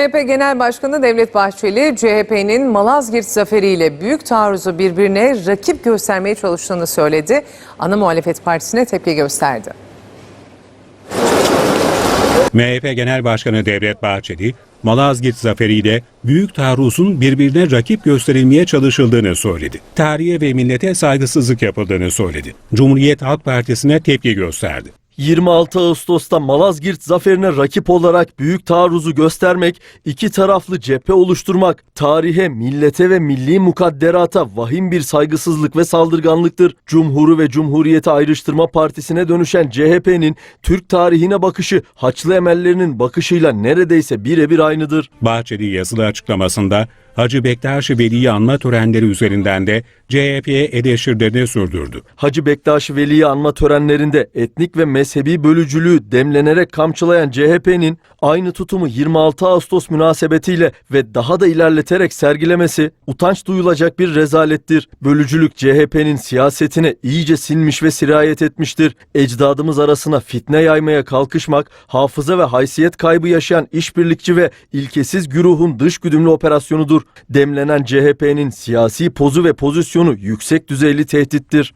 MHP Genel Başkanı Devlet Bahçeli, CHP'nin Malazgirt zaferiyle büyük taarruzu birbirine rakip göstermeye çalıştığını söyledi. Ana muhalefet partisine tepki gösterdi. MHP Genel Başkanı Devlet Bahçeli, Malazgirt zaferiyle büyük taarruzun birbirine rakip gösterilmeye çalışıldığını söyledi. Tarihe ve millete saygısızlık yapıldığını söyledi. Cumhuriyet Halk Partisi'ne tepki gösterdi. 26 Ağustos'ta Malazgirt zaferine rakip olarak büyük taarruzu göstermek, iki taraflı cephe oluşturmak, tarihe, millete ve milli mukadderata vahim bir saygısızlık ve saldırganlıktır. Cumhuru ve Cumhuriyeti Ayrıştırma Partisi'ne dönüşen CHP'nin Türk tarihine bakışı Haçlı emellerinin bakışıyla neredeyse birebir aynıdır. Bahçeli yazılı açıklamasında Hacı Bektaş Veli'yi anma törenleri üzerinden de CHP'ye eleştirilerini sürdürdü. Hacı Bektaş Veli'yi anma törenlerinde etnik ve mezhebi bölücülüğü demlenerek kamçılayan CHP'nin aynı tutumu 26 Ağustos münasebetiyle ve daha da ilerleterek sergilemesi utanç duyulacak bir rezalettir. Bölücülük CHP'nin siyasetine iyice sinmiş ve sirayet etmiştir. Ecdadımız arasına fitne yaymaya kalkışmak, hafıza ve haysiyet kaybı yaşayan işbirlikçi ve ilkesiz güruhun dış güdümlü operasyonudur. Demlenen CHP'nin siyasi pozu ve pozisyonu yüksek düzeyli tehdittir.